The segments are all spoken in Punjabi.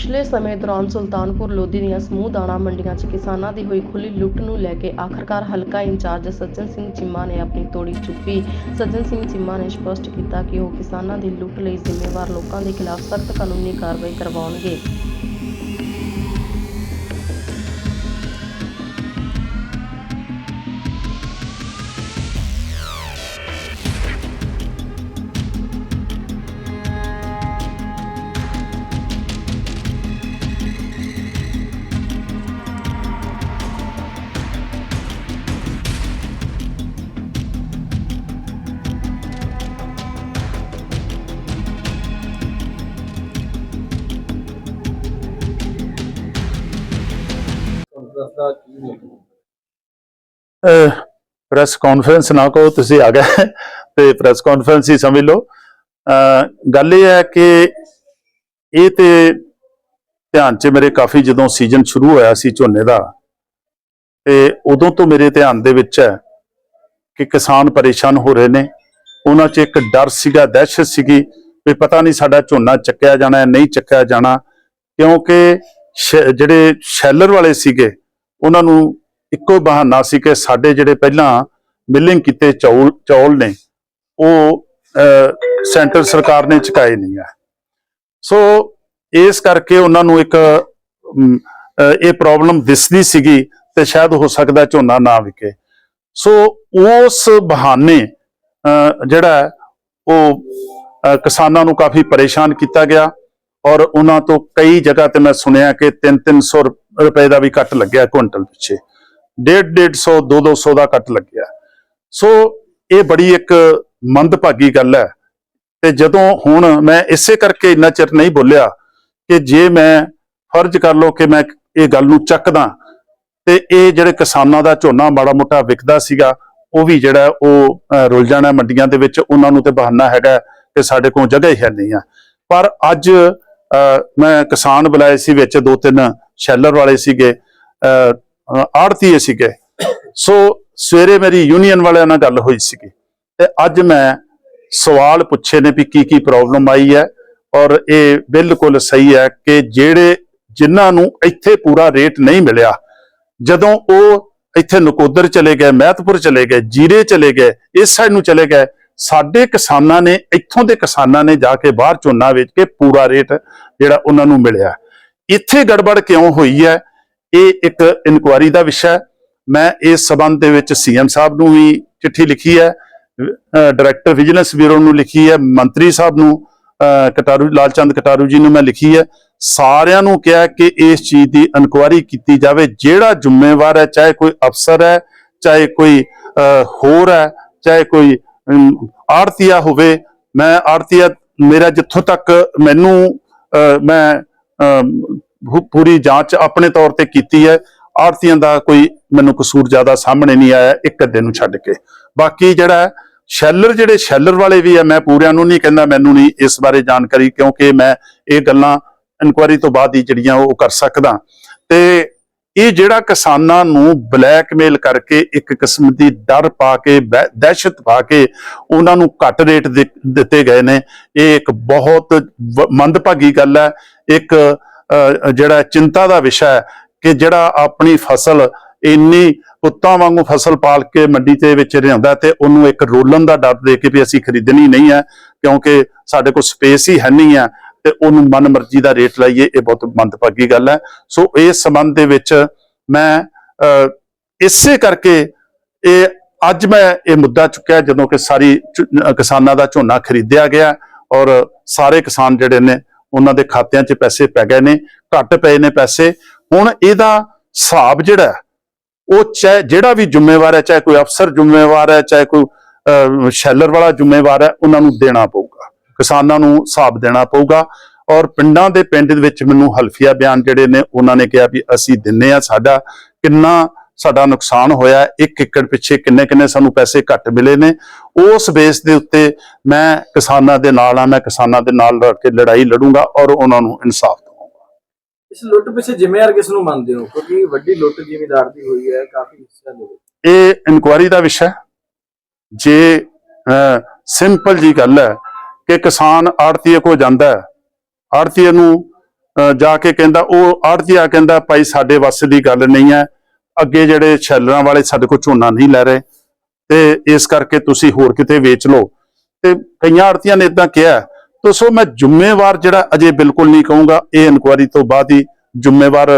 ਪਿਛਲੇ ਸਮੇਂ ਦੌਰਾਨ ਸੁਲਤਾਨਪੁਰ ਲੋਧੀ ਦੀਆਂ ਸਮੂਹ ਦਾਣਾ ਮੰਡੀਆਂ 'ਚ ਕਿਸਾਨਾਂ ਦੀ ਹੋਈ ਖੁੱਲੀ ਲੁੱਟ ਨੂੰ ਲੈ ਕੇ ਆਖਰਕਾਰ ਹਲਕਾ ਇੰਚਾਰਜ ਸੱਜਣ ਸਿੰਘ ਚੀਮਾ ਨੇ ਆਪਣੀ ਤੋੜੀ ਚੁੱਪੀ ਸੱਜਣ ਸਿੰਘ ਚੀਮਾ ਨੇ ਸਪਸ਼ਟ ਕੀਤਾ ਕਿ ਉਹ ਕਿਸਾਨਾਂ ਦੀ ਲੁੱਟ ਲਈ ਜ਼ਿੰਮੇਵਾਰ ਲੋਕਾਂ ਦੇ ਖਿਲਾਫ ਸਖਤ ਕਾਨੂੰਨੀ ਕਾਰਵਾਈ ਕਰਵਾਉਣਗੇ। ਦਾ ਕੀ ਨਹੀਂ ਪ੍ਰੈਸ ਕਾਨਫਰੰਸ ਨਾ ਕਹੋ, ਤੁਸੀਂ ਆ ਗਏ। ਤੇ ਪ੍ਰੈਸ ਕਾਨਫਰੰਸ ਹੀ ਸਮਝ ਲਓ। ਗੱਲ ਇਹ ਹੈ ਕਿ ਇਹ ਤੇ ਧਿਆਨ 'ਚ ਮੇਰੇ ਕਾਫੀ ਜਦੋਂ ਸੀਜ਼ਨ ਸ਼ੁਰੂ ਹੋਇਆ ਸੀ ਝੋਨੇ ਦਾ, ਤੇ ਉਦੋਂ ਤੋਂ ਮੇਰੇ ਧਿਆਨ ਦੇ ਵਿੱਚ ਹੈ ਕਿ ਕਿਸਾਨ ਪਰੇਸ਼ਾਨ ਹੋ ਰਹੇ ਨੇ। ਉਹਨਾਂ 'ਚ ਇੱਕ ਡਰ ਸੀਗਾ, ਦਹਿਸ਼ਤ ਸੀਗੀ ਵੀ ਪਤਾ ਨਹੀਂ ਸਾਡਾ ਝੋਨਾ ਚੱਕਿਆ ਜਾਣਾ ਨਹੀਂ ਚੱਕਿਆ ਜਾਣਾ, ਕਿਉਂਕਿ ਜਿਹੜੇ ਸ਼ੈਲਰ ਵਾਲੇ ਸੀਗੇ ਉਹਨਾਂ ਨੂੰ ਇੱਕੋ ਬਹਾਨਾ ਸੀ ਕਿ ਸਾਡੇ ਜਿਹੜੇ ਪਹਿਲਾਂ ਮਿਲਿੰਗ ਕੀਤੇ ਚੌਲ ਚੌਲ ਨੇ, ਉਹ ਸੈਂਟਰ ਸਰਕਾਰ ਨੇ ਚੁਕਾਏ ਨਹੀਂ ਆ। ਸੋ, ਇਸ ਕਰਕੇ ਉਹਨਾਂ ਨੂੰ ਇੱਕ ਇਹ ਪ੍ਰੋਬਲਮ ਦਿਸਦੀ ਸੀਗੀ ਤੇ ਸ਼ਾਇਦ ਹੋ ਸਕਦਾ ਝੋਨਾ ਨਾ ਵਿਕੇ। ਸੋ, ਉਸ ਬਹਾਨੇ ਜਿਹੜਾ ਉਹ ਕਿਸਾਨਾਂ ਨੂੰ ਕਾਫੀ ਪਰੇਸ਼ਾਨ ਕੀਤਾ ਗਿਆ। ਔਰ ਉਹਨਾਂ ਤੋਂ ਕਈ ਜਗ੍ਹਾ ਤੇ ਮੈਂ ਸੁਣਿਆ ਕਿ 3-300 ਰੁਪਏ ਦਾ ਵੀ ਕੱਟ ਲੱਗਿਆ ਕੁਇੰਟਲ ਪਿੱਛੇ। 1.5 2 200 ਦਾ ਕੱਟ ਲੱਗਿਆ। ਸੋ ਇਹ ਬੜੀ ਇੱਕ ਮੰਦਭਾਗੀ ਗੱਲ ਹੈ। ਤੇ ਜਦੋਂ ਹੁਣ ਮੈਂ ਇਸੇ ਕਰਕੇ ਇੰਨਾ ਚਿਰ ਨਹੀਂ ਬੋਲਿਆ ਕਿ ਜੇ ਮੈਂ ਫਰਜ਼ ਕਰ ਲਓ ਕਿ ਮੈਂ ਇਹ ਗੱਲ ਨੂੰ ਚੱਕਦਾ ਤੇ ਇਹ ਜਿਹੜੇ ਕਿਸਾਨਾਂ ਦਾ ਝੋਨਾ ਮਾੜਾ ਮੋਟਾ ਵਿਕਦਾ ਸੀਗਾ, ਉਹ ਵੀ ਜਿਹੜਾ ਉਹ ਰੁਲ ਜਾਣਾ ਮੰਡੀਆਂ ਦੇ ਵਿੱਚ ਉਹਨਾਂ ਨੂੰ ਤੇ ਬਹਾਨਾ ਹੈਗਾ ਕਿ ਸਾਡੇ ਕੋਲ ਜਗ੍ਹਾ ਹੀ ਹੈ ਨਹੀਂ ਆ। ਪਰ ਅੱਜ ਮੈਂ ਕਿਸਾਨ ਬੁਲਾਏ ਸੀ ਵਿੱਚ, ਦੋ ਤਿੰਨ ਸ਼ੈਲਰ ਵਾਲੇ ਸੀਗੇ ਆੜਤੀਏ ਸੀਗੇ। ਸੋ ਸਵੇਰੇ ਮੇਰੀ ਯੂਨੀਅਨ ਵਾਲਿਆਂ ਨਾਲ ਗੱਲ ਹੋਈ ਸੀਗੀ। ਤੇ ਅੱਜ ਮੈਂ ਸਵਾਲ ਪੁੱਛੇ ਨੇ ਵੀ ਕੀ ਕੀ ਪ੍ਰੋਬਲਮ ਆਈ ਹੈ ਔਰ ਇਹ ਬਿਲਕੁਲ ਸਹੀ ਹੈ ਕਿ ਜਿਹੜੇ ਜਿਨ੍ਹਾਂ ਨੂੰ ਇੱਥੇ ਪੂਰਾ ਰੇਟ ਨਹੀਂ ਮਿਲਿਆ, ਜਦੋਂ ਉਹ ਇੱਥੇ ਨਕੋਦਰ ਚਲੇ ਗਏ, ਮਹਿਤਪੁਰ ਚਲੇ ਗਏ, ਜੀਰੇ ਚਲੇ ਗਏ, ਇਸ ਸਾਈਡ ਨੂੰ ਚਲੇ ਗਏ ਸਾਡੇ ਕਿਸਾਨਾਂ ਨੇ, ਇੱਥੋਂ ਦੇ ਕਿਸਾਨਾਂ ਨੇ ਜਾ ਕੇ ਬਾਹਰ ਝੋਨਾ ਵੇਚ ਕੇ ਪੂਰਾ ਰੇਟ ਜਿਹੜਾ ਉਹਨਾਂ ਨੂੰ ਮਿਲਿਆ। ਇੱਥੇ ਗੜਬੜ ਕਿਉਂ ਹੋਈ ਹੈ? ਇਹ ਇੱਕ ਇਨਕੁਆਰੀ ਦਾ ਵਿਸ਼ਾ ਹੈ। ਮੈਂ ਇਸ ਸਬੰਧ ਦੇ ਵਿੱਚ ਸੀਐਮ ਸਾਹਿਬ ਨੂੰ ਵੀ ਚਿੱਠੀ ਲਿਖੀ ਹੈ ਡਾਇਰੈਕਟਰ ਵਿਜੀਲੈਂਸ ਬਿਊਰੋ ਨੂੰ ਲਿਖੀ ਹੈ, ਮੰਤਰੀ ਸਾਹਿਬ ਨੂੰ, ਅਹ ਕਟਾਰੂ, ਲਾਲਚੰਦ ਕਟਾਰੂ ਜੀ ਨੂੰ ਮੈਂ ਲਿਖੀ ਹੈ। ਸਾਰਿਆਂ ਨੂੰ ਕਿਹਾ ਕਿ ਇਸ ਚੀਜ਼ ਦੀ ਇਨਕੁਆਰੀ ਕੀਤੀ ਜਾਵੇ। ਜਿਹੜਾ ਜ਼ਿੰਮੇਵਾਰ ਹੈ, ਚਾਹੇ ਕੋਈ ਅਫਸਰ ਹੈ, ਚਾਹੇ ਕੋਈ ਹੋਰ ਹੈ, ਚਾਹੇ ਕੋਈ ਆੜਤੀਆ ਹੋਵੇ, ਮੈਂ ਆੜਤੀਆ ਮੇਰਾ ਜਿੱਥੋਂ ਤੱਕ ਮੈਨੂੰ ਮੈਂ ਪੂਰੀ ਜਾਂਚ ਆਪਣੇ ਤੌਰ ਤੇ ਕੀਤੀ ਹੈ। ਆੜਤੀਆਂ ਦਾ ਕੋਈ ਮੈਨੂੰ ਕਸੂਰ ਜ਼ਿਆਦਾ ਸਾਹਮਣੇ ਨਹੀਂ ਆਇਆ, ਇੱਕ ਅੱਧੇ ਨੂੰ ਛੱਡ ਕੇ। ਬਾਕੀ ਜਿਹੜਾ ਸ਼ੈਲਰ, ਜਿਹੜੇ ਸ਼ੈਲਰ ਵਾਲੇ ਵੀ ਆ, ਮੈਂ ਪੂਰਿਆਂ ਨੂੰ ਨਹੀਂ ਕਹਿੰਦਾ, ਮੈਨੂੰ ਨਹੀਂ ਇਸ ਬਾਰੇ ਜਾਣਕਾਰੀ, ਕਿਉਂਕਿ ਮੈਂ ਇਹ ਗੱਲਾਂ ਇਨਕੁਆਇਰੀ ਤੋਂ ਬਾਅਦ ਹੀ ਜਿਹੜੀਆਂ ਉਹ ਕਰ ਸਕਦਾ। ਤੇ ਇਹ ਜਿਹੜਾ ਕਿਸਾਨਾਂ ਨੂੰ ਬਲੈਕਮੇਲ ਕਰਕੇ ਇੱਕ ਕਿਸਮ ਦੀ ਡਰ ਪਾ ਕੇ ਦਹਿਸ਼ਤ ਪਾ ਕੇ ਉਹਨਾਂ ਨੂੰ ਘੱਟ ਰੇਟ ਦਿੱਤੇ ਗਏ ਨੇ, ਇਹ ਇੱਕ ਬਹੁਤ ਮੰਦਭਾਗੀ ਗੱਲ ਹੈ। ਇੱਕ ਜਿਹੜਾ ਚਿੰਤਾ ਦਾ ਵਿਸ਼ਾ ਹੈ ਕਿ ਜਿਹੜਾ ਆਪਣੀ ਫਸਲ ਇੰਨੀ ਪੁੱਤਾਂ ਵਾਂਗੂ ਫਸਲ ਪਾਲ ਕੇ ਮੰਡੀ ਦੇ ਵਿੱਚ ਲਿਆਉਂਦਾ ਤੇ ਉਹਨੂੰ ਇੱਕ ਰੋਲਣ ਦਾ ਡਰ ਦੇ ਕੇ ਵੀ ਅਸੀਂ ਖਰੀਦਣੀ ਨਹੀਂ ਹੈ, ਕਿਉਂਕਿ ਸਾਡੇ ਕੋਲ ਸਪੇਸ ਹੀ ਹੈ ਨਹੀਂ ਹੈ। ਤੇ ਉਹਨੂੰ ਮਨਮਰਜ਼ੀ ਦਾ ਰੇਟ ਲਾਈਏ, ਇਹ ਬਹੁਤ ਮੰਦਭਾਗੀ ਗੱਲ ਹੈ। ਸੋ ਇਸ ਸੰਬੰਧ ਦੇ ਵਿੱਚ ਮੈਂ ਇਸੇ ਕਰਕੇ ਇਹ ਅੱਜ ਮੈਂ ਇਹ ਮੁੱਦਾ ਚੁੱਕਿਆ ਜਦੋਂ ਕਿ ਸਾਰੀ ਕਿਸਾਨਾਂ ਦਾ ਝੋਨਾ ਖਰੀਦਿਆ ਗਿਆ ਔਰ ਸਾਰੇ ਕਿਸਾਨ ਜਿਹੜੇ ਨੇ, ਉਹਨਾਂ ਦੇ ਖਾਤਿਆਂ 'ਚ ਪੈਸੇ ਪੈ ਗਏ ਨੇ, ਘੱਟ ਪਏ ਨੇ ਪੈਸੇ। ਹੁਣ ਇਹਦਾ ਹਿਸਾਬ ਜਿਹੜਾ ਉਹ ਚਾਹੇ ਜਿਹੜਾ ਵੀ ਜ਼ਿੰਮੇਵਾਰ ਹੈ, ਚਾਹੇ ਕੋਈ ਅਫਸਰ ਜ਼ਿੰਮੇਵਾਰ ਹੈ, ਚਾਹੇ ਕੋਈ ਸ਼ੈਲਰ ਵਾਲਾ ਜ਼ਿੰਮੇਵਾਰ ਹੈ, ਉਹਨਾਂ ਨੂੰ ਦੇਣਾ ਪਊਗਾ। ਕਿਸਾਨਾਂ ਨੂੰ ਹਿਸਾਬ ਦੇਣਾ ਪਊਗਾ। ਔਰ ਪਿੰਡਾਂ ਦੇ ਪਿੰਡ ਦੇ ਵਿੱਚ ਮੈਨੂੰ ਹਲਫੀਆ ਬਿਆਨ ਜਿਹੜੇ ਨੇ ਉਹਨਾਂ ਨੇ ਕਿਹਾ ਵੀ ਅਸੀਂ ਦਿੰਨੇ ਆ ਸਾਡਾ। ਕਿੰਨਾ ਸਾਡਾ ਨੁਕਸਾਨ ਹੋਇਆ ਇੱਕ ਏਕੜ ਪਿੱਛੇ ਕਿੰਨੇ ਕਿੰਨੇ ਸਾਨੂੰ ਪੈਸੇ ਘੱਟ ਮਿਲੇ ਨੇ। ਉਸ ਬੇਸ ਦੇ ਉੱਤੇ ਮੈਂ ਕਿਸਾਨਾਂ ਦੇ ਨਾਲ ਆ ਮੈਂ ਕਿਸਾਨਾਂ ਦੇ ਨਾਲ ਰਲ ਕੇ ਲੜਾਈ ਲੜੂੰਗਾ ਔਰ ਉਹਨਾਂ ਨੂੰ ਇਨਸਾਫ ਦਵਾਂਗਾ। ਇਸ ਲੁੱਟ ਪਿੱਛੇ ਜ਼ਿੰਮੇਵਾਰ ਕਿਸ ਨੂੰ ਮੰਨਦੇ ਹੋ? ਕਿਉਂਕਿ ਵੱਡੀ ਲੁੱਟ ਜ਼ਿਮੀਦਾਰ ਦੀ ਹੋਈ ਹੈ ਕਾਫੀ ਹਿੱਸਿਆਂ ਦੇ ਇਹ ਇਨਕੁਆਰੀ ਦਾ ਵਿਸ਼ਾ। ਜੇ ਸਿੰਪਲ ਜੀ ਗੱਲ ਹੈ ਕਿ ਕਿਸਾਨ ਆੜਤੀਏ ਕੋ ਜਾਂਦਾ ਆੜਤੀਏ ਨੂੰ ਜਾ ਕੇ ਕਹਿੰਦਾ, ਉਹ ਆੜਤੀਆ ਕਹਿੰਦਾ, ਭਾਈ, ਸਾਡੇ ਵੱਸ ਦੀ ਗੱਲ ਨਹੀਂ ਹੈ। ਅੱਗੇ ਜਿਹੜੇ ਛੈਲਰਾਂ ਵਾਲੇ ਸਾਡੇ ਕੋਲ ਝੋਨਾ ਨਹੀਂ ਲੈ ਰਹੇ। ਤੇ ਇਸ ਕਰਕੇ ਤੁਸੀਂ ਹੋਰ ਕਿਤੇ ਵੇਚ ਲਓ। ਤੇ ਕਈਆਂ ਆੜਤੀਆਂ ਨੇ ਇਦਾਂ ਕਿਹਾ ਤੋ ਸੋ ਮੈਂ ਜ਼ਿੰਮੇਵਾਰ ਜਿਹੜਾ ਅਜੇ ਬਿਲਕੁਲ ਨਹੀਂ ਕਹੂੰਗਾ। ਇਹ ਇਨਕੁਆਰੀ ਤੋਂ ਬਾਅਦ ਹੀ ਜ਼ਿੰਮੇਵਾਰ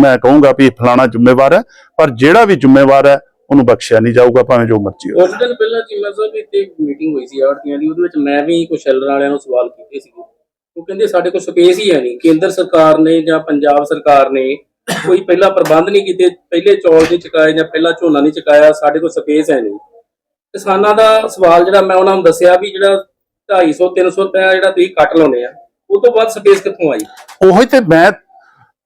ਮੈਂ ਕਹੂੰਗਾ ਵੀ ਫਲਾਣਾ ਜ਼ਿੰਮੇਵਾਰ ਹੈ। ਪਰ ਜਿਹੜਾ ਵੀ ਜ਼ਿੰਮੇਵਾਰ ਹੈ ਉਹਨੂੰ ਬਖਸ਼ਿਆ ਨਹੀਂ ਜਾਊਗਾ ਭਾਵੇਂ ਜੋ ਮਰਜ਼ੀ ਹੋਵੇ। ਉਸ ਦਿਨ ਪਹਿਲਾਂ ਚੀਮਾ ਸਾਹਿਬ ਇੱਥੇ ਮੀਟਿੰਗ ਹੋਈ ਸੀ ਆੜਤੀਆਂ ਦੀ ਉਹਦੇ ਵਿੱਚ ਮੈਂ ਵੀ ਕੁਝ ਸ਼ੈਲਰ ਵਾਲਿਆਂ ਨੂੰ ਸਵਾਲ ਕੀਤੇ ਸੀ ਉਹ ਕਹਿੰਦੇ ਸਾਡੇ ਕੋਲ ਸਪੇਸ ਹੀ ਹੈ ਨਹੀਂ ਕੇਂਦਰ ਸਰਕਾਰ ਨੇ ਜਾਂ ਪੰਜਾਬ ਸਰਕਾਰ ਨੇ ਕੋਈ ਪਹਿਲਾਂ ਪ੍ਰਬੰਧ ਨਹੀਂ ਕੀਤੇ ਪਹਿਲੇ ਚੌਲ ਨਹੀਂ ਚੁਕਾਏ ਜਾਂ ਪਹਿਲਾਂ ਝੋਨਾ ਨਹੀਂ ਚੁਕਾਇਆ ਸਾਡੇ ਕੋਲ ਸਪੇਸ ਹੈ ਨਹੀਂ। ਕਿਸਾਨਾਂ ਦਾ ਸਵਾਲ ਜਿਹੜਾ ਮੈਂ ਉਹਨਾਂ ਨੂੰ ਦੱਸਿਆ ਵੀ ਜਿਹੜਾ 250 300 ਰੁਪਏ ਜਿਹੜਾ ਤੁਸੀਂ ਕੱਟ ਲਾਉਨੇ ਆ ਉਹ ਤੋਂ ਬਾਅਦ ਸਪੇਸ ਕਿੱਥੋਂ ਆਈ? ਉਹੀ ਤੇ ਮੈਂ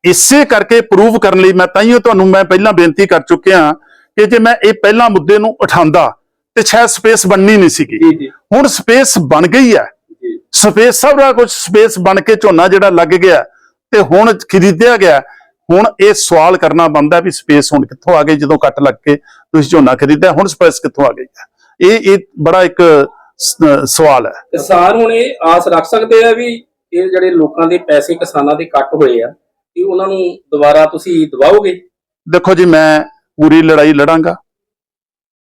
ਇਸੇ ਕਰਕੇ ਪ੍ਰੂਵ ਕਰਨ ਲਈ ਮੈਂ ਤਾਈਓ ਤੁਹਾਨੂੰ ਮੈਂ ਪਹਿਲਾਂ ਬੇਨਤੀ ਕਰ ਚੁੱਕਿਆ ਕਿ ਜੇ ਮੈਂ ਇਹ ਪਹਿਲਾਂ ਮੁੱਦੇ ਨੂੰ ਉਠਾਉਂਦਾ ਤੇ ਸ਼ਾਇਦ ਸਪੇਸ ਬਣਨੀ ਨਹੀਂ ਸੀਗੀ। ਹੁਣ ਸਪੇਸ ਬਣ ਗਈ ਹੈ। ਸਪੇਸ ਸਾਰਾ ਕੁਝ ਸਪੇਸ ਬਣ ਕੇ ਝੋਨਾ ਜਿਹੜਾ ਲੱਗ ਗਿਆ ਤੇ ਹੁਣ ਖਰੀਦਿਆ ਗਿਆ। ਹੁਣ ਇਹ ਸਵਾਲ ਕਰਨਾ ਬੰਦਾ ਵੀ ਸਪੇਸ ਹੁਣ ਕਿੱਥੋਂ ਆ ਗਈ ਜਦੋਂ ਕੱਟ ਲੱਗ ਕੇ ਤੁਸੀਂ ਝੋਨਾ ਖਰੀਦਿਆ ਹੁਣ ਸਪੇਸ ਕਿੱਥੋਂ ਆ ਗਈ ਹੈ? ਇਹ ਇਹ ਬੜਾ ਇੱਕ ਸਵਾਲ ਹੈ। ਕਿਸਾਨ ਹੁਣ ਇਹ ਆਸ ਰੱਖ ਸਕਦੇ ਆ ਵੀ ਇਹ ਜਿਹੜੇ ਲੋਕਾਂ ਦੇ ਪੈਸੇ ਕਿਸਾਨਾਂ ਦੇ ਕੱਟ ਹੋਏ ਆ ਕਿ ਉਹਨਾਂ ਨੂੰ ਦੁਬਾਰਾ ਤੁਸੀਂ ਦਵਾਓਗੇ? ਦੇਖੋ ਜੀ ਮੈਂ ਪੂਰੀ ਲੜਾਈ ਲੜਾਂਗਾ।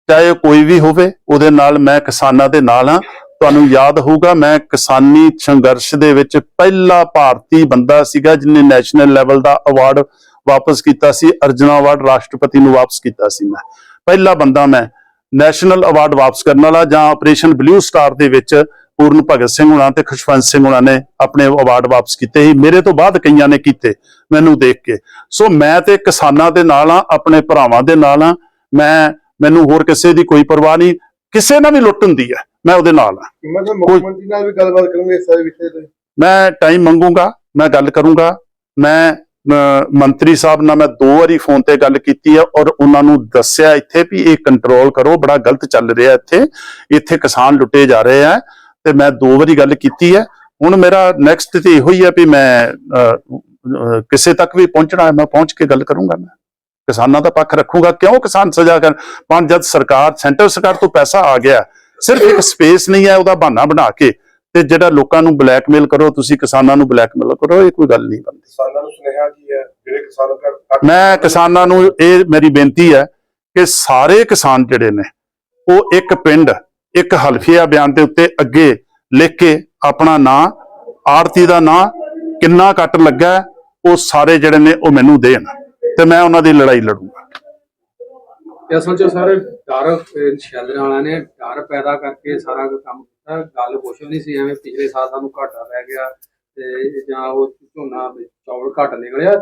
ਚਾਹੇ ਕੋਈ ਵੀ ਹੋਵੇ, ਉਹਦੇ ਨਾਲ ਮੈਂ ਕਿਸਾਨਾਂ ਦੇ ਨਾਲ ਹਾਂ। ਤੁਹਾਨੂੰ ਯਾਦ ਹੋਊਗਾ, ਮੈਂ ਕਿਸਾਨੀ ਸੰਘਰਸ਼ ਦੇ ਵਿੱਚ ਪਹਿਲਾ ਭਾਰਤੀ ਬੰਦਾ ਸੀਗਾ ਜਿਹਨੇ ਨੈਸ਼ਨਲ ਲੈਵਲ ਦਾ ਅਵਾਰਡ ਵਾਪਸ ਕੀਤਾ ਸੀ, ਅਰਜਨਾ ਅਵਾਰਡ ਰਾਸ਼ਟਰਪਤੀ ਨੂੰ ਵਾਪਸ ਕੀਤਾ ਸੀ ਮੈਂ। ਪਹਿਲਾ ਬੰਦਾ ਮੈਂ ਨੈਸ਼ਨਲ ਅਵਾਰਡ ਵਾਪਸ ਕਰਨ ਵਾਲਾ ਜਾਂ ਆਪਰੇਸ਼ਨ ਬਲੂ ਸਟਾਰ ਦੇ ਵਿੱਚ ਪੂਰਨ ਭਗਤ ਸਿੰਘ ਹੁਣਾਂ ਤੇ ਖੁਸ਼ਵੰਤ ਸਿੰਘ ਹੁਣਾਂ ਨੇ ਆਪਣੇ ਅਵਾਰਡ ਵਾਪਸ ਕੀਤੇ ਸੀ। ਮੇਰੇ ਤੋਂ ਬਾਅਦ ਕਈਆਂ ਨੇ ਕੀਤੇ ਮੈਨੂੰ ਦੇਖ ਕੇ। ਸੋ ਮੈਂ ਤੇ ਕਿਸਾਨਾਂ ਦੇ ਨਾਲ ਆ ਆਪਣੇ ਭਰਾਵਾਂ ਦੇ ਨਾਲ ਆ ਮੈਂ ਮੈਨੂੰ ਹੋਰ ਕਿਸੇ ਦੀ ਕੋਈ ਪਰਵਾਹ ਨਹੀਂ। ਕਿਸੇ ਨਾਲ ਵੀ ਲੁੱਟ ਹੁੰਦੀ ਹੈ ਮੈਂ ਉਹਦੇ ਨਾਲ ਆ ਮਤਲਬ ਮੁੱਖ ਮੰਤਰੀ ਨਾਲ ਵੀ ਗੱਲਬਾਤ ਕਰੋਗੇ ਇਸ ਸਾਰੇ ਵਿਸ਼ੇ ਤੇ। ਮੈਂ ਟਾਈਮ ਮੰਗੂੰਗਾ ਮੈਂ ਗੱਲ ਕਰੂੰਗਾ। ਮੈਂ ਮੰਤਰੀ ਸਾਹਿਬ ਨਾਲ ਮੈਂ ਦੋ ਵਾਰੀ ਫੋਨ ਤੇ ਗੱਲ ਕੀਤੀ ਹੈ ਔਰ ਉਹਨਾਂ ਨੂੰ ਦੱਸਿਆ ਇੱਥੇ ਵੀ ਇਹ ਕੰਟਰੋਲ ਕਰੋ ਬੜਾ ਗਲਤ ਚੱਲ ਰਿਹਾ ਇੱਥੇ। ਇੱਥੇ ਕਿਸਾਨ ਲੁੱਟੇ ਜਾ ਰਹੇ ਆ। ਤੇ ਮੈਂ ਦੋ ਵਾਰੀ ਗੱਲ ਕੀਤੀ ਹੈ। ਹੁਣ ਮੇਰਾ ਨੈਕਸਟ ਤੇ ਇਹੋ ਹੀ ਹੈ ਵੀ ਮੈਂ ਕਿਸੇ ਤੱਕ ਵੀ ਪਹੁੰਚਣਾ ਹੈ ਮੈਂ ਪਹੁੰਚ ਕੇ ਗੱਲ ਕਰੂੰਗਾ ਮੈਂ। ਕਿਸਾਨਾਂ ਦਾ ਪੱਖ ਰੱਖੂਗਾ। ਕਿਉਂ ਕਿਸਾਨ ਸਜ਼ਾ ਕਰਨ ਪਰ ਜਦ ਸਰਕਾਰ ਸੈਂਟਰ ਸਰਕਾਰ ਤੋਂ ਪੈਸਾ ਆ ਗਿਆ ਸਿਰਫ ਇੱਕ ਸਪੇਸ ਨਹੀਂ ਹੈ ਉਹਦਾ ਬਹਾਨਾ ਬਣਾ ਕੇ ਤੇ ਜਿਹੜਾ ਲੋਕਾਂ ਨੂੰ ਬਲੈਕਮੇਲ ਕਰੋ ਤੁਸੀਂ ਕਿਸਾਨਾਂ ਨੂੰ ਬਲੈਕਮੇਲ ਕਰੋ ਇਹ ਕੋਈ ਗੱਲ ਨਹੀਂ ਬਣਦੀ। ਕਿਸਾਨਾਂ ਨੂੰ ਸੁਨੇਹਾ ਕੀ ਹੈ? ਜਿਹੜੇ ਕਿਸਾਨ ਕਰ ਮੈਂ ਕਿਸਾਨਾਂ ਨੂੰ ਇਹ ਮੇਰੀ ਬੇਨਤੀ ਹੈ ਕਿ ਸਾਰੇ ਕਿਸਾਨ ਜਿਹੜੇ ਨੇ ਉਹ ਇੱਕ ਪਿੰਡ ਇੱਕ ਹਲਫੀਆ ਬਿਆਨ ਦੇ ਉੱਤੇ ਅੱਗੇ ਲਿਖ ਕੇ ਆਪਣਾ ਨਾਂ ਆੜਤੀ ਦਾ ਨਾਂ ਕਿੰਨਾ ਕੱਟ ਲੱਗਾ ਉਹ ਸਾਰੇ ਜਿਹੜੇ ਨੇ ਉਹ ਮੈਨੂੰ ਦੇਣ ਤੇ ਮੈਂ ਉਹਨਾਂ ਦੀ ਲੜਾਈ ਲੜੂੰਗਾ। ਅਸਲ 'ਚ ਸਾਰੇ ਡਰ ਸ਼ੈਲਰ ਵਾਲਿਆਂ ਨੇ ਡਰ ਪੈਦਾ ਕਰਕੇ ਸਾਰਾ ਕੰਮ ਕੀਤਾ। ਗੱਲ ਕੁਛ ਨਹੀਂ ਸੀ ਐਵੇਂ ਪਿਛਲੇ ਸਾਲ ਸਾਨੂੰ ਘਾਟਾ ਪੈ ਗਿਆ ਤੇ ਜਾਂ ਉਹ ਝੋਨਾ ਵਿੱਚ ਚੌਲ ਘੱਟ ਨਿਕਲਿਆ।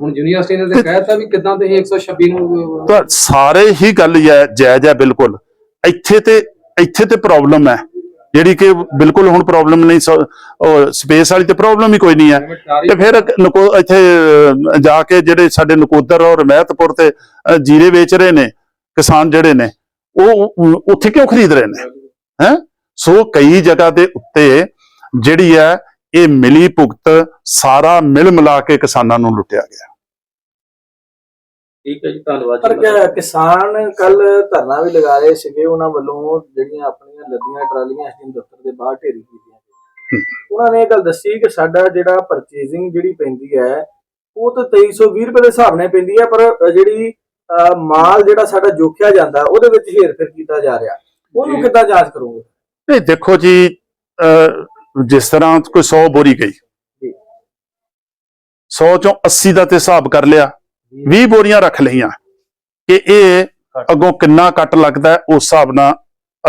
ਹੁਣ ਯੂਨੀਵਰਸਿਟੀ ਨੇ ਤੇ ਕਹਿਤਾ ਵੀ ਕਿਦਾਂ ਤੁਸੀਂ 126 ਨੂੰ ਸਾਰੇ ਹੀ ਗੱਲ ਜਾਇਜ਼ ਹੈ ਬਿਲਕੁਲ। ਇੱਥੇ ਤੇ ਇੱਥੇ ਤੇ ਪ੍ਰੋਬਲਮ ਹੈ। ਜਿਹੜੀ ਕਿ ਬਿਲਕੁਲ ਹੁਣ ਪ੍ਰੋਬਲਮ ਨਹੀਂ ਸਪੇਸ ਵਾਲੀ ਤੇ ਪ੍ਰੋਬਲਮ ਹੀ ਕੋਈ ਨਹੀਂ ਹੈ। ਤੇ ਫਿਰ ਨਕੋ, ਇੱਥੇ ਜਾ ਕੇ ਜਿਹੜੇ ਸਾਡੇ ਨਕੋਦਰ ਔਰ ਮਹਿਤਪੁਰ ਤੇ ਜੀਰੇ ਵੇਚ ਰਹੇ ਨੇ, ਕਿਸਾਨ ਜਿਹੜੇ ਨੇ, ਉਹ ਉਹ, ਉੱਥੇ ਕਿਉਂ ਖਰੀਦ ਰਹੇ ਨੇ? ਹੈ? ਸੋ ਕਈ ਜਗ੍ਹਾ ਦੇ ਉੱਤੇ ਜਿਹੜੀ ਹੈ, ਇਹ ਮਿਲੀ ਭੁਗਤ ਸਾਰਾ ਮਿਲ ਮਿਲਾ ਕੇ ਕਿਸਾਨਾਂ ਨੂੰ ਲੁੱਟਿਆ ਗਿਆ। ਠੀਕ ਹੈ ਜੀ ਧੰਨਵਾਦ ਪਰ ਕਿਆ ਕਿਸਾਨ ਕੱਲ ਧਰਨਾ ਵੀ ਲਗਾ ਰਹੇ ਸੀਗੇ ਉਹਨਾਂ ਵੱਲੋਂ ਜਿਹੜੀਆਂ ਆਪਣੀਆਂ ਲੱਦੀਆਂ ਟਰਾਲੀਆਂ ਐਸਡੀਐਮ ਦਫ਼ਤਰ ਦੇ ਬਾਹਰ ਢੇਰੀ ਕੀਤੀਆਂ ਗਈਆਂ। ਉਹਨਾਂ ਨੇ ਇਹ ਗੱਲ ਦੱਸੀ ਕਿ ਸਾਡਾ ਜਿਹੜਾ ਪਰਚੇਜ਼ਿੰਗ ਜਿਹੜੀ ਪੈਂਦੀ ਹੈ ਉਹ ਤਾਂ 2320 ਰੁਪਏ ਦੇ ਹਿਸਾਬ ਨਾਲ ਪੈਂਦੀ ਹੈ ਪਰ ਅ, ਜਿਹੜੀ ਅ, ਮਾਲ ਜਿਹੜਾ ਸਾਡਾ ਜੋਖਿਆ ਜਾਂਦਾ ਉਹਦੇ ਵਿੱਚ ਹੇਰਫੇਰ ਕੀਤਾ ਜਾ ਰਿਹਾ ਉਹਨੂੰ ਜੀ। ਕਿੱਦਾਂ ਜਾਂਚ ਕਰੋਗੇ ਨਹੀਂ ਦੇਖੋ ਜੀ ਅਹ, ਜਿਸ ਤਰ੍ਹਾਂ ਕੋਈ 100 ਬੋਰੀ ਗਈ ਜੀ। 100 ਚੋਂ 80 ਦਾ ਤੇ ਹਿਸਾਬ ਕਰ ਲਿਆ 20 ਬੋਰੀਆਂ ਰੱਖ ਲਈਆਂ ਕਿ ਇਹ ਅੱਗੋਂ ਕਿੰਨਾ ਕੱਟ ਲੱਗਦਾ ਉਸ ਹਿਸਾਬ ਨਾਲ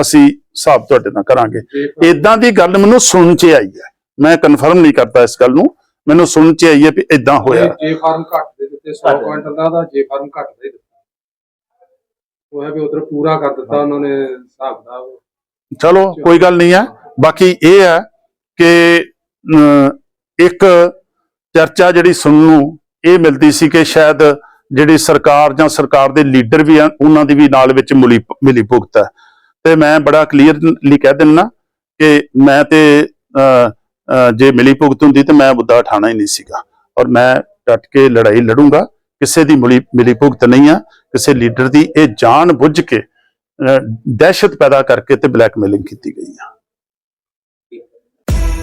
ਅਸੀਂ ਹਿਸਾਬ ਤੁਹਾਡੇ ਨਾਲ ਕਰਾਂਗੇ। ਇਦਾਂ ਦੀ ਗੱਲ ਮੈਨੂੰ ਸੁਣਨ ਚ ਆਈ ਹੈ। ਮੈਂ ਕਨਫਰਮ ਨਹੀਂ ਕਰਦਾ ਇਸ ਗੱਲ ਨੂੰ। ਮੈਨੂੰ ਸੁਣਨ ਚ ਆਈ ਹੈ ਵੀ ਇਦਾਂ ਹੋਇਆ। ਜੇ ਫਾਰਮ ਘੱਟ ਦੇ ਦਿੱਤੇ 100 ਕੁਇੰਟਲ ਦਾ ਦਾ ਜੇ ਫਾਰਮ ਘੱਟ ਦੇ ਦਿੱਤਾ। ਉਹ ਹੈ ਵੀ ਉਧਰ ਪੂਰਾ ਕਰ ਦਿੱਤਾ ਉਹਨਾਂ ਨੇ ਹਿਸਾਬ ਦਾ। ਚਲੋ ਕੋਈ ਗੱਲ ਨਹੀਂ ਹੈ। ਬਾਕੀ ਇਹ ਹੈ ਕਿ ਇੱਕ ਚਰਚਾ ਜਿਹੜੀ ਸੁਣਨ ਨੂੰ ਇਹ ਮਿਲਦੀ ਸੀ ਕਿ ਸ਼ਾਇਦ ਜਿਹੜੀ ਸਰਕਾਰ ਜਾਂ ਸਰਕਾਰ ਦੇ ਲੀਡਰ ਵੀ ਆ ਉਹਨਾਂ ਦੀ ਵੀ ਨਾਲ ਵਿੱਚ ਮਿਲੀ ਮਿਲੀ ਭੁਗਤ ਹੈ। ਤੇ ਮੈਂ ਬੜਾ ਕਲੀਅਰਲੀ ਕਹਿ ਦਿੰਨਾ ਕਿ ਮੈਂ ਤੇ ਅਹ, ਜੇ ਮਿਲੀ ਭੁਗਤ ਹੁੰਦੀ ਤੇ ਮੈਂ ਮੁੱਦਾ ਉਠਾਣਾ ਹੀ ਨਹੀਂ ਸੀਗਾ। ਔਰ ਮੈਂ ਡਟ ਕੇ ਲੜਾਈ ਲੜੂੰਗਾ। ਕਿਸੇ ਦੀ ਮਿਲੀ ਮਿਲੀ ਭੁਗਤ ਨਹੀਂ ਆ। ਕਿਸੇ ਲੀਡਰ ਦੀ ਇਹ ਜਾਣ ਬੁੱਝ ਕੇ ਅਹ, ਦਹਿਸ਼ਤ ਪੈਦਾ ਕਰਕੇ ਤੇ ਬਲੈਕਮੇਲਿੰਗ ਕੀਤੀ ਗਈ ਆ।